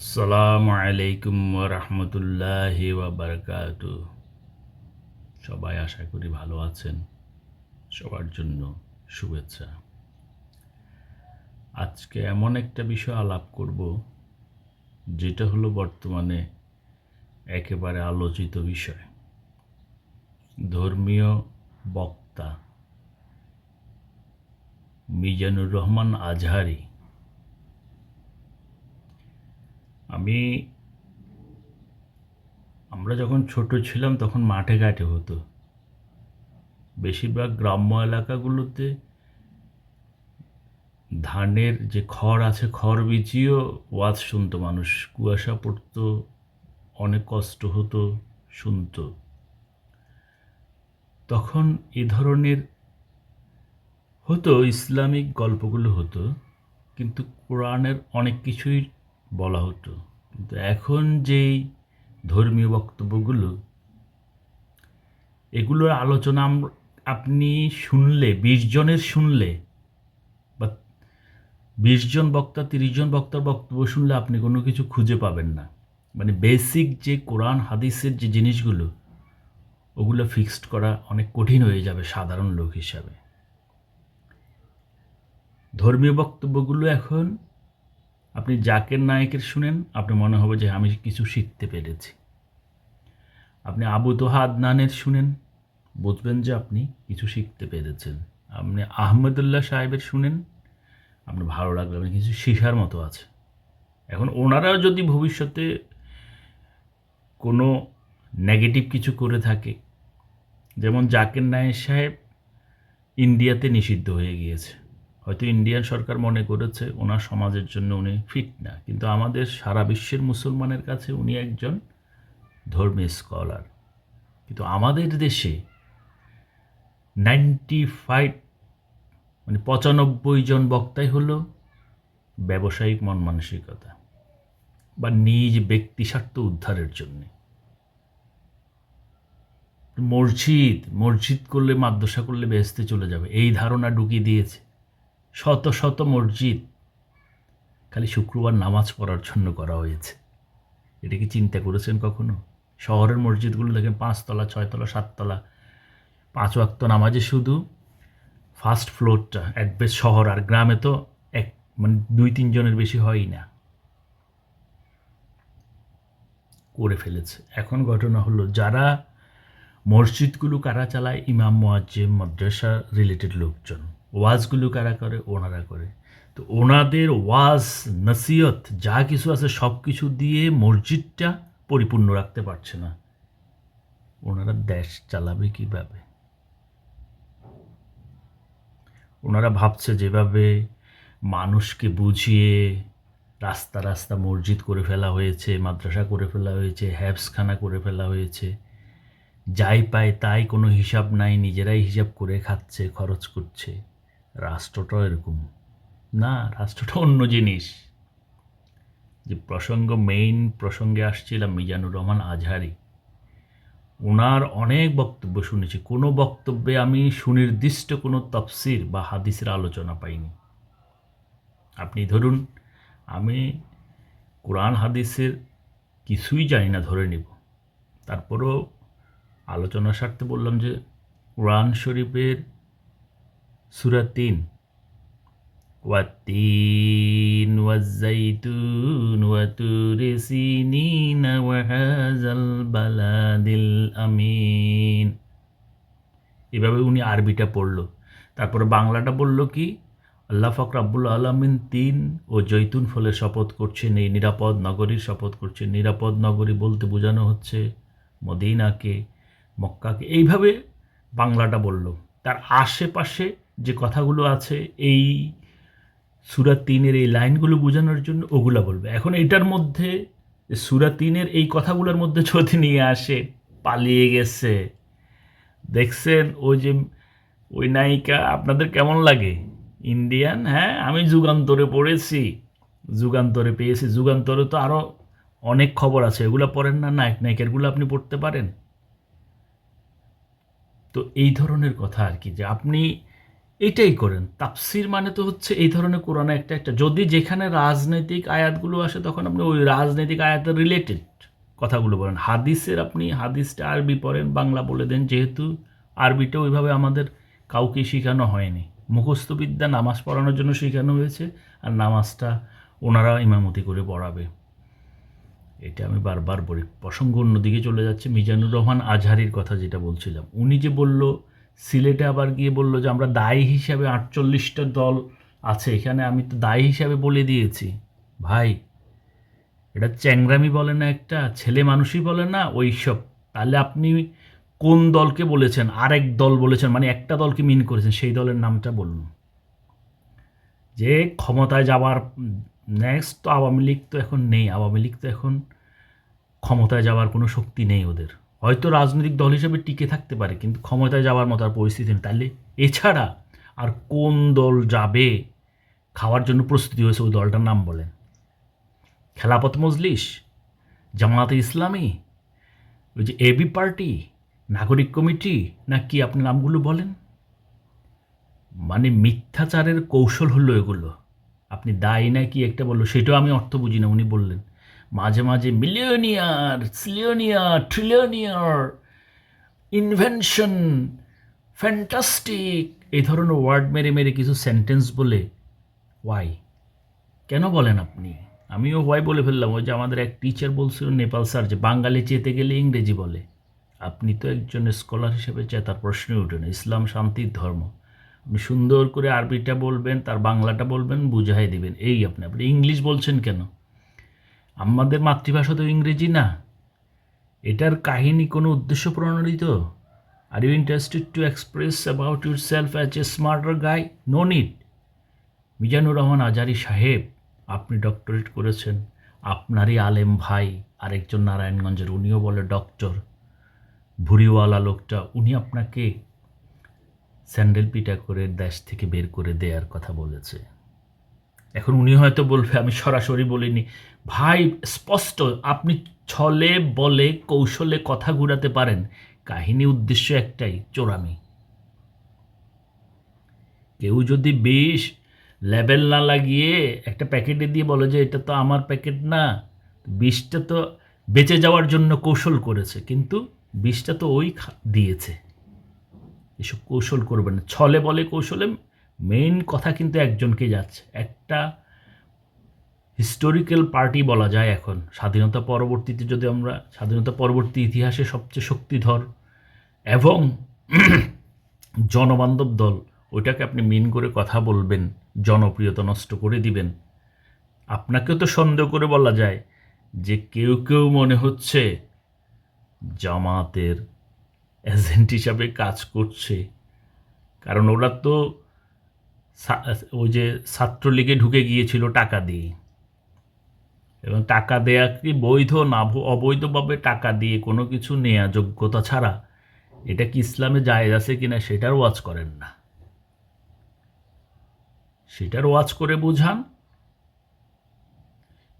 আসসালামু আলাইকুম রহমতুল্লাহি বারকাত সবাই আশা করি ভালো আছেন, সবার জন্য শুভেচ্ছা। আজকে এমন একটা বিষয় আলাপ করব, যেটা হলো বর্তমানে একেবারে আলোচিত বিষয়। ধর্মীয় বক্তা মিজানুর রহমান আজহারি আমি, আমরা যখন ছোট ছিলাম তখন মাঠে ঘাটে হতো। বেশিরভাগ গ্রাম্য এলাকাগুলোতে ধানের যে খড় আছে, খড় বিচিয়েও ওয়াজ শুনতো, মানুষ কুয়াশা পড়তো, অনেক কষ্ট হতো শুনতো। তখন এ ধরনের হতো, ইসলামিক গল্পগুলো হতো, কিন্তু কোরআনের অনেক কিছুই বলা হতো। কিন্তু এখন যেই ধর্মীয় বক্তব্যগুলো, এগুলোর আলোচনা আপনি শুনলে, বিশ জনের শুনলে, বা বিশ জন বক্তা, তিরিশ জন বক্তার বক্তব্য শুনলে আপনি কোনো কিছু খুঁজে পাবেন না। মানে বেসিক যে কোরআন, হাদিসের যে জিনিসগুলো, ওগুলো ফিক্সড করা অনেক কঠিন হয়ে যাবে সাধারণ লোক হিসাবে। ধর্মীয় বক্তব্যগুলো এখন আপনি জাকের নায়কের শুনেন আপনি মনে হবে যে আমি কিছু শিখতে পেরেছি। আপনি আবু তোহা আদনানের শুনেন, বুঝবেন যে আপনি কিছু শিখতে পেরেছেন। আপনি আহমেদুল্লাহ সাহেবের শুনেন, আপনার ভালো লাগবে আপনি কিছু শেখার মতো আছে। এখন ওনারাও যদি ভবিষ্যতে কোনো নেগেটিভ কিছু করে থাকে, যেমন জাকের নায়েক সাহেব ইন্ডিয়াতে নিষিদ্ধ হয়ে গিয়েছে। হয়তো ইন্ডিয়ান সরকার মনে করেছে ওনার সমাজের জন্য উনি ফিট না। কিন্তু আমাদের সারা বিশ্বের মুসলমানের কাছে উনি একজন ধর্মীয় স্কলার কিন্তু আমাদের দেশে নাইনটি ফাইভ মানে পঁচানব্বই জন বক্তাই হলো ব্যবসায়িক মন মানসিকতা বা নিজ ব্যক্তি স্বার্থ উদ্ধারের জন্যে। মসজিদ মসজিদ করলে, মাদ্রাসা করলে বেহেস্তে চলে যাবে। এই ধারণা ঢুকিয়ে দিয়েছে। শত শত মসজিদ। খালি শুক্রবার নামাজ পড়ার জন্য করা হয়েছে। এটা কি চিন্তা করেছেন কখনো? শহরের মসজিদগুলো দেখেন পাঁচতলা, ছয়তলা, সাততলা। পাঁচ ওয়াক্ত নামাজে শুধু ফার্স্ট ফ্লোরটা এক বেশ শহর আর গ্রামে তো এক মানে দুই তিনজনের বেশি হয়ই না। করে ফেলেছে। এখন ঘটনা হলো, যারা মসজিদগুলো কারা চালায়? ইমাম, মোয়াজ্জেম মাদ্রাসা রিলেটেড লোকজন। ওয়াজগুলো কারা করে? ওনারা করে। তো ওনাদের ওয়াজ নসিয়ত যা কিছু আছে সব কিছু দিয়ে মসজিদটা পরিপূর্ণ রাখতে পারছে না। ওনারা দেশ চালাবে কীভাবে? ওনারা ভাবছে যেভাবে মানুষকে বুঝিয়ে রাস্তা রাস্তা মসজিদ করে ফেলা হয়েছে, মাদ্রাসা করে ফেলা হয়েছে হ্যাবসখানা করে ফেলা হয়েছে। যাই পায় তাই কোনো হিসাব নাই, নিজেরাই হিসাব করে খাচ্ছে, খরচ করছে। রাষ্ট্রটাও এরকম। না রাষ্ট্রটা অন্য জিনিস। যে প্রসঙ্গ মেইন প্রসঙ্গে আসছিলাম মিজানুর রহমান আজহারি। ওনার অনেক বক্তব্য শুনেছি। কোনো বক্তব্যে আমি সুনির্দিষ্ট কোনো তফসির বা হাদিসের আলোচনা পাইনি। আপনি ধরুন, আমি কোরআন, হাদিসের কিছুই জানি না, ধরে নিব। তারপরও আলোচনার স্বার্থে বললাম যে, কোরআন শরীফের সুরা তিন। ওয়াতিন ওয়াজাইতুন ওয়াতুরি সিনিন ওয়াহাজাল বালাদিল আমিন। এভাবে উনি আরবিটা পড়ল। তারপরে বাংলাটা বলল কি, আল্লাহ ফক রাব্বুল আলমিন তিন ও জৈতুন ফলের শপথ করছেন, এই নিরাপদ নগরীর শপথ করছেন। নিরাপদ নগরী বলতে বোঝানো হচ্ছে মদিনাকে, মক্কাকে। এইভাবে বাংলাটা বলল। তার আশেপাশে যে কথাগুলো আছে, এই সুরা তিনের এই লাইনগুলো বোঝানোর জন্য ওগুলা বলবে। এখন এটার মধ্যে, সুরা তিনের এই কথাগুলোর মধ্যে যদি নিয়ে আসে, পালিয়ে গেছে। দেখছেন, ওই যে, ওই নায়িকা, আপনাদের কেমন লাগে? ইন্ডিয়ান? হ্যাঁ আমি যুগান্তরে পড়েছি। যুগান্তরে পেয়েছি। যুগান্তরে তো আরও অনেক খবর আছে। এগুলো পড়েন না নায়ক, নায়িকারগুলো আপনি পড়তে পারেন। তো এই ধরনের কথা আর কি, যে আপনি এটাই করেন। তাফসির মানে তো হচ্ছে এই ধরনের কোরআনে একটা একটা। যদি যেখানে রাজনৈতিক আয়াতগুলো আসে, তখন আপনি ওই রাজনৈতিক আয়াতের রিলেটেড কথাগুলো বলেন। হাদিসের আপনি হাদিসটা আরবি পড়েন, বাংলা বলে দেন, যেহেতু আরবিটা ওইভাবে আমাদের কাউকে শেখানো হয়নি। মুখস্থবিদ্যা নামাজ পড়ানোর জন্য শেখানো হয়েছে, আর নামাজটা ওনারা ইমামতি করে পড়াবে। এটা আমি বারবার বলি। প্রসঙ্গ অন্যদিকে চলে যাচ্ছে। মিজানুর রহমান আজহারির কথা যেটা বলছিলাম। উনি যে বলল সিলেটে আবার গিয়ে বলল যে, আমরা দায়ী হিসাবে আটচল্লিশটা দল আছে, এখানে আমি তো দায়ী হিসাবে বলে দিয়েছি। ভাই, এটা চ্যাংরামি বলে না একটা, ছেলে মানুষই বলে না ওইসব তাহলে আপনি কোন দলকে বলেছেন? আরেক দল বলেছেন মানে একটা দলকে মিন করেছেন, সেই দলের নামটা বলুন। যে ক্ষমতায় যাওয়ার নেক্সট তো আওয়ামী লীগ তো এখন নেই, আওয়ামী লীগ তো এখন ক্ষমতায় যাওয়ার কোনো শক্তি নেই ওদের। হয়তো রাজনৈতিক দল হিসেবে টিকে থাকতে পারে, কিন্তু ক্ষমতায় যাওয়ার মতো আর পরিস্থিতি নেই। তাহলে এছাড়া আর কোন দল যাবে? খাওয়ার জন্য প্রস্তুতি হয়েছে ওই দলটার নাম বলেন। খেলাপথ মজলিস, জামায়াতে ইসলামী, ওই যে এবি পার্টি, নাগরিক কমিটি না কি আপনি নামগুলো বলেন? মানে মিথ্যাচারের কৌশল হলো এগুলো। আপনি দায়ী না কি একটা বলল, সেটাও আমি অর্থ বুঝি না, উনি বললেন। মাঝে মাঝে মিলিয়নিয়ার, সিলিয়নিয়ার, ট্রিলিয়নিয়ার ইনভেনশন ফ্যান্টাস্টিক এই ধরনের ওয়ার্ড মেরে মেরে কিছু সেন্টেন্স বলে ওয়াই কেন বলেন আপনি? আমিও ওয়াই বলে ফেললাম। ওই যে আমাদের এক টিচার বলছিল, নেপাল স্যার, যে বাঙালি চেতে গেলে ইংরেজি বলে। আপনি তো একজন স্কলার হিসেবে চেতার প্রশ্নে উঠে না। ইসলাম শান্তির ধর্ম। আপনি সুন্দর করে আরবিটা বলবেন, তার বাংলাটা বলবেন, বুঝাই দেবেন। এই আপনি আপনি ইংলিশ বলছেন কেন? আমাদের মাতৃভাষা তো ইংরেজি না। এটার কাহিনী কোনো উদ্দেশ্য প্রণোদিত? Are you interested to express about yourself as a smarter guy no need Mizanur Rahman Azari সাহেব, আপনি ডক্টরেট করেছেন। আপনারই আলেম ভাই আরেকজন নারায়ণগঞ্জের, উনিও বলে ডক্টর ভুড়িওয়ালা লোকটা, উনি আপনাকে স্যান্ডেল পিটা করে দেশ থেকে বের করে দেওয়ার কথা বলেছে। এখন উনি হয়তো বলবে, আমি সরাসরি বলিনি। ভাই, স্পষ্ট, আপনি ছলে বলে, কৌশলে কথা ঘুরাতে পারেন। কাহিনী উদ্দেশ্য একটাই, চোরামি। কেউ যদি বিষ, লেবেল না লাগিয়ে একটা প্যাকেটে দিয়ে বলে যে, এটা তো আমার প্যাকেট না। বিষটা তো বেঁচে যাওয়ার জন্য কৌশল করেছে, কিন্তু বিষটা তো ওই দিয়েছে। এসব কৌশল করবেন না। ছলে বলে কৌশলে মেইন কথা কিন্তু একজনকে যাচ্ছে। একটা হিস্টোরিক্যাল পার্টি বলা যায় এখন। স্বাধীনতা পরবর্তীতে যদি আমরা, স্বাধীনতা পরবর্তী ইতিহাসে সবচেয়ে শক্তিধর এবং জনবান্ধব দল, ওইটাকে আপনি মিন করে কথা বলবেন, জনপ্রিয়তা নষ্ট করে দিবেন। আপনাকেও তো সন্দেহ করে বলা যায় যে কেউ কেউ মনে হচ্ছে জামাতের এজেন্ট হিসাবে কাজ করছে। কারণ ওরা তো ওই যে ছাত্রলীগে ঢুকে গিয়েছিল টাকা দিয়ে। এবং টাকা দেয়া কি বৈধ না অবৈধভাবে টাকা দিয়ে কোনো কিছু নেয়া যোগ্যতা ছাড়া এটা কি ইসলামে জায়েজ আছে কি না সেটার ওয়াজ করেন না। সেটার ওয়াজ করে বুঝান,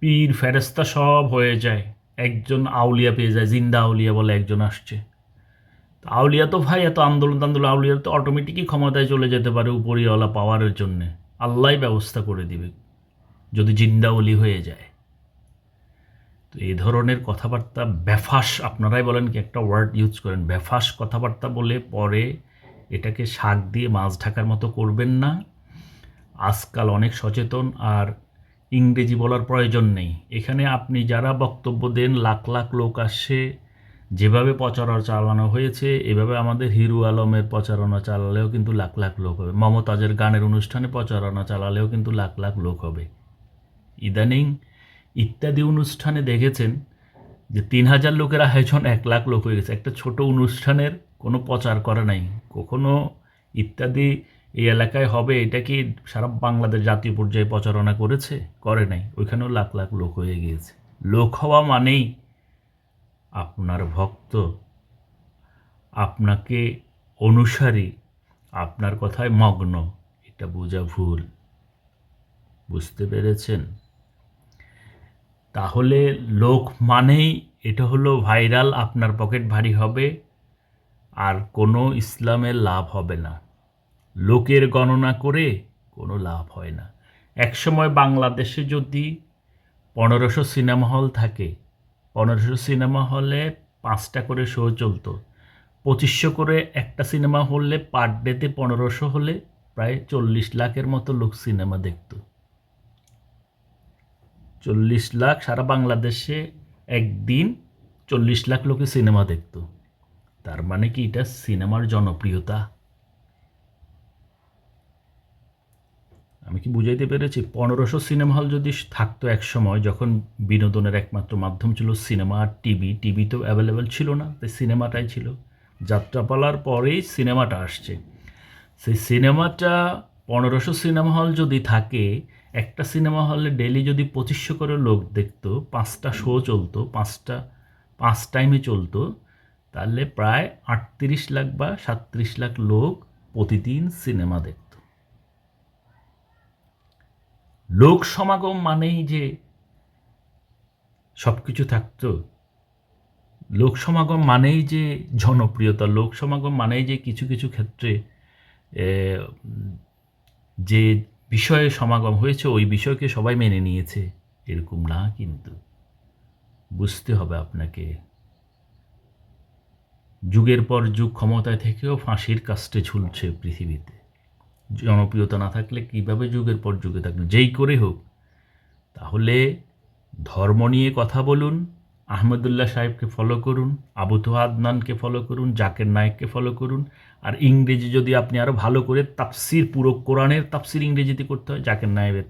পীর ফেরেস্তা সব হয়ে যায়। একজন আউলিয়া পেয়ে যায়, জিন্দা আউলিয়া বলে একজন আসছে। আউলিয়া তো ভাই, এত আন্দোলন আন্দোলন আউলিয়া তো অটোমেটিকই ক্ষমতায় চলে যেতে পারে উপরিওয়ালা পাওয়ারের জন্যে। আল্লাহ ব্যবস্থা করে দিবে, যদি জিন্দাউলি হয়ে যায়। তো এই ধরনের কথাবার্তা, ব্যাফাস, আপনারাই বলেন কি একটা ওয়ার্ড ইউজ করেন, ব্যাফাস কথাবার্তা বলে পরে এটাকে শাক দিয়ে মাছ ঢাকার মতো করবেন না। আজকাল অনেক সচেতন আর ইংরেজি বলার প্রয়োজন নেই। এখানে আপনি যারা বক্তব্য দেন, লাখ লাখ লোক আসে যেভাবে প্রচারণা চালানো হয়েছে, এভাবে আমাদের হিরু আলমের প্রচারণা চালালেও কিন্তু লাখ লাখ লোক হবে। মমতাজের গানের অনুষ্ঠানে প্রচারণা চালালেও কিন্তু লাখ লাখ লোক হবে। ইদানিং ইত্যাদি অনুষ্ঠানে দেখেছেন যে তিন হাজার লোকের আয়োজন এক লাখ লোক হয়ে গেছে। একটা ছোট অনুষ্ঠানের কোনো প্রচার করে নাই। কখনো ইত্যাদি এই এলাকায় হবে, এটা কি সারা বাংলাদেশ জাতীয় পর্যায়ে প্রচারণা করেছে? করে নাই। ওইখানেও লাখ লাখ লোক হয়ে গিয়েছে। লোক হওয়া মানেই আপনার ভক্ত, আপনাকে অনুসারী, আপনার কথায় মগ্ন, এটা বোঝা ভুল। বুঝতে পেরেছেন? তাহলে লোক মানেই এটা হলো ভাইরাল, আপনার পকেট ভারী হবে, আর কোনো ইসলামের লাভ হবে না। লোকের গণনা করে কোনো লাভ হয় না। একসময় বাংলাদেশে যদি পনেরোশো সিনেমা হল থাকে পনেরোশো সিনেমা হলে পাঁচটা করে শো চলতো। পঁচিশশো করে একটা সিনেমা হলে পার ডেতে পনেরোশো হলে প্রায় চল্লিশ লাখের মতো লোক সিনেমা দেখত। চল্লিশ লাখ সারা বাংলাদেশে একদিন চল্লিশ লাখ লোকে সিনেমা দেখত। তার মানে কি? এটা সিনেমার জনপ্রিয়তা। আমি কি বুঝাইতে পেরেছি? পনেরোশো সিনেমা হল যদি থাকতো এক সময়, যখন বিনোদনের একমাত্র মাধ্যম ছিল সিনেমা আর টিভি টিভি তো অ্যাভেলেবেল ছিল না, তাই সিনেমাটাই ছিল। যাত্রাপালার পরেই সিনেমাটা আসছে। সেই সিনেমাটা, পনেরোশো সিনেমা হল যদি থাকে, একটা সিনেমা হলে ডেলি যদি পঁচিশশো করে লোক দেখতো, পাঁচটা শো চলতো, পাঁচটা, পাঁচ টাইমে চলতো, তাহলে প্রায় আটত্রিশ লাখ বা সাতত্রিশ লাখ লোক প্রতিদিন সিনেমা দেখত। লোক সমাগম মানেই যে সব কিছু থাকতো, লোক সমাগম মানেই যে জনপ্রিয়তা, লোক সমাগম মানেই যে কিছু কিছু ক্ষেত্রে যে বিষয়ে সমাগম হয়েছে, ওই বিষয়কে সবাই মেনে নিয়েছে, এরকম না কিন্তু। বুঝতে হবে আপনাকে। যুগের পর যুগ ক্ষমতায় থেকেও ফাঁসির কাস্টে ঝুলছে পৃথিবীতে। জনপ্রিয়তা না থাকলে কীভাবে যুগের পর যুগে থাকবে? যেই করে হোক, তাহলে ধর্ম নিয়ে কথা বলুন, আহমেদুল্লাহ সাহেবকে ফলো করুন, আবু তোহা আদনানকে ফলো করুন, জাকের নায়েককে ফলো করুন, আর ইংরেজি যদি আপনি আরও ভালো করে তাফসির, পুরো কোরআনের তাফসির ইংরেজিতে করতে হয়, জাকের নায়েবের,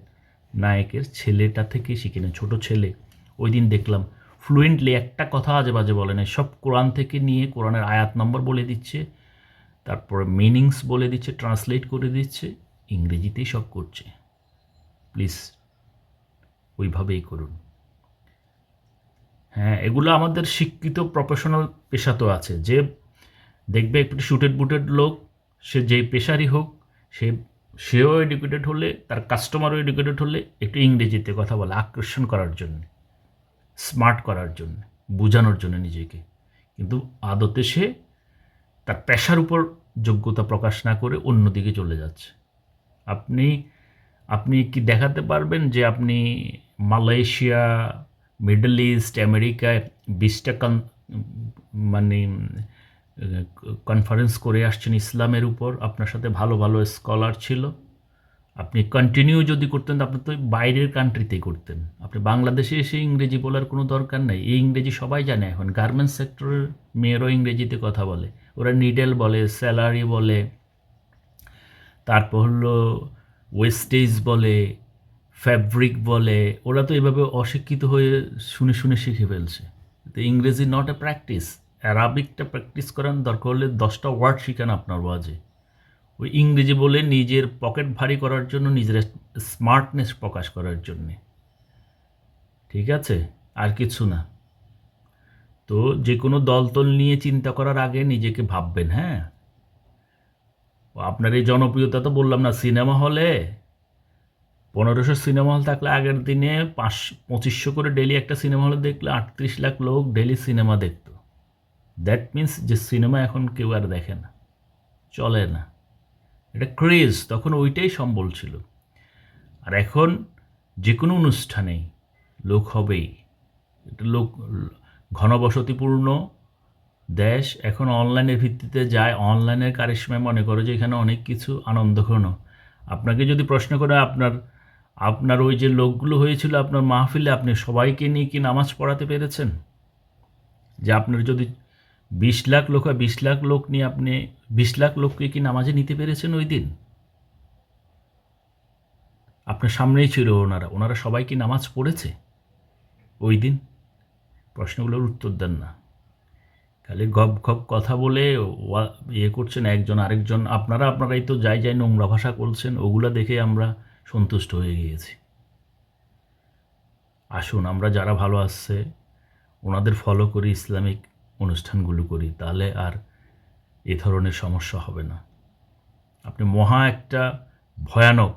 নায়কের ছেলেটা থেকে শিখে নেন, ছোটো ছেলে। ওই দিন দেখলাম ফ্লুয়েন্টলি একটা কথা আজে বাজে বলে না সব কোরআন থেকে নিয়ে কোরআনের আয়াত নম্বর বলে দিচ্ছে তারপরে মিনিংস বলে দিচ্ছে ট্রান্সলেট করে দিচ্ছে, ইংরেজিতেই সব করছে। প্লিজ ওইভাবেই করুন। হ্যাঁ এগুলো আমাদের শিক্ষিত প্রফেশনাল পেশা তো আছে। যে দেখবে একটু শুটেড বুটেড লোক, সে যেই পেশারই হোক, সে, সেও এডুকেটেড হলে, তার কাস্টমারও এডুকেটেড হলে, একটু ইংরেজিতে কথা বলে, আকর্ষণ করার জন্য স্মার্ট করার জন্য, বোঝানোর জন্য নিজেকে। কিন্তু আদতে সে তার পেশার উপর যোগ্যতা প্রকাশ না করে অন্যদিকে চলে যাচ্ছে। আপনি আপনি কি দেখাতে পারবেন যে আপনি মালয়েশিয়া, মিডল ইস্ট আমেরিকায় বিশটা কন মানে কনফারেন্স করে আসছেন ইসলামের উপর? আপনার সাথে ভালো ভালো স্কলার ছিল। আপনি কন্টিনিউ যদি করতেন, আপনি তো বাইরের কান্ট্রিতেই করতেন। আপনি বাংলাদেশে এসে ইংরেজি বলার কোনো দরকার নেই। এই ইংরেজি সবাই জানে এখন। গার্মেন্টস সেক্টরের মেয়েরও ইংরেজিতে কথা বলে। ওরা নিডেল বলে, স্যালারি বলে, তারপর হলো ওয়েস্টেজ বলে, ফ্যাব্রিক বলে, ওরা তো এভাবে অশিক্ষিত হয়ে শুনে শুনে শিখে ফেলছে। তো ইংরেজি নট এ প্র্যাকটিস অ্যারাবিকটা প্র্যাকটিস করার দরকার হলে দশটা ওয়ার্ড শিখান আপনার ওয়াজে। ওই ইংরেজি বলে নিজের পকেট ভারী করার জন্য, নিজের স্মার্টনেস প্রকাশ করার জন্যে। ঠিক আছে? আর কিছু না। তো যে কোনো দলতল নিয়ে চিন্তা করার আগে নিজেকে ভাববেন হ্যাঁ? আপনার এই জনপ্রিয়তা তো বললাম না, সিনেমা হলে পনেরোশো সিনেমা হল থাকলে আগের দিনে পাঁচ, পঁচিশশো করে ডেলি একটা সিনেমা হলে দেখলে আটত্রিশ লাখ লোক ডেলি সিনেমা দেখত। দ্যাট মিন্স যে সিনেমা এখন কেউ আর দেখে না, চলে না। এটা ক্রেজ তখন ওইটাই সম্বল ছিল। আর এখন যে কোনো অনুষ্ঠানেই লোক হবেই। এটা লোক ঘনবসতিপূর্ণ। দেশ এখন অনলাইনের ভিত্তিতে যায়। অনলাইনের কারিশ্মায় মনে করো যে এখানে অনেক কিছু আনন্দঘন। আপনাকে যদি প্রশ্ন করে আপনার আপনার ওই যে লোকগুলো হয়েছিল আপনার মাহফিলে, আপনি সবাইকে নিয়ে কি নামাজ পড়াতে পেরেছেন? যে আপনার যদি বিশ লাখ লোক হয়, বিশ লাখ লোক নিয়ে আপনি, বিশ লাখ লোককে কি নামাজে নিতে পেরেছেন ওই দিন? আপনার সামনেই ছিল ওনারা। ওনারা সবাই কি নামাজ পড়েছে ওই দিন? প্রশ্নগুলোর উত্তর দেন না। খালি গপ গপ কথা বলে ইয়ে করছেন একজন আরেকজন। আপনারা, আপনারাই তো যাই যাই নোংরা ভাষা বলছেন, ওগুলা দেখে আমরা সন্তুষ্ট হয়ে গিয়েছি। আসুন, আমরা যারা ভালো আসছে ওনাদের ফলো করি, ইসলামিক অনুষ্ঠানগুলো করি, তাহলে আর এ ধরনের সমস্যা হবে না। আপনি মহা একটা ভয়ানক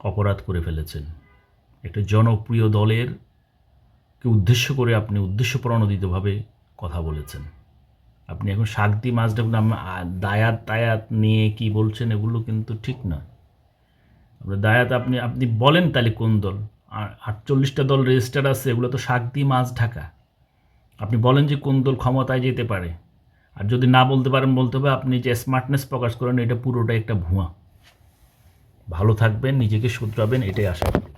অপরাধ করে ফেলেছেন। একটা জনপ্রিয় দলের কে উদ্দেশ্য করে আপনি উদ্দেশ্য প্রণোদিতভাবে কথা বলেছেন। আপনি এখন শাক দিয়ে মাছ দেখুন দায়াত তায়াত নিয়ে কি বলছেন এগুলো কিন্তু ঠিক না। আপনার দায়াত আপনি আপনি বলেন তাহলে কোন দল? আটচল্লিশটা দল রেজিস্টার আছে, এগুলো তো শাক মাছ ঢাকা। আপনি বলেন যে কোন দল ক্ষমতায় যেতে পারে। আর যদি না বলতে পারেন, বলতে হবে আপনি যে স্মার্টনেস প্রকাশ করেন, এটা পুরোটাই একটা ভুয়া। ভালো থাকবেন, নিজেকে শুধরাবেন, এটাই আশা করি।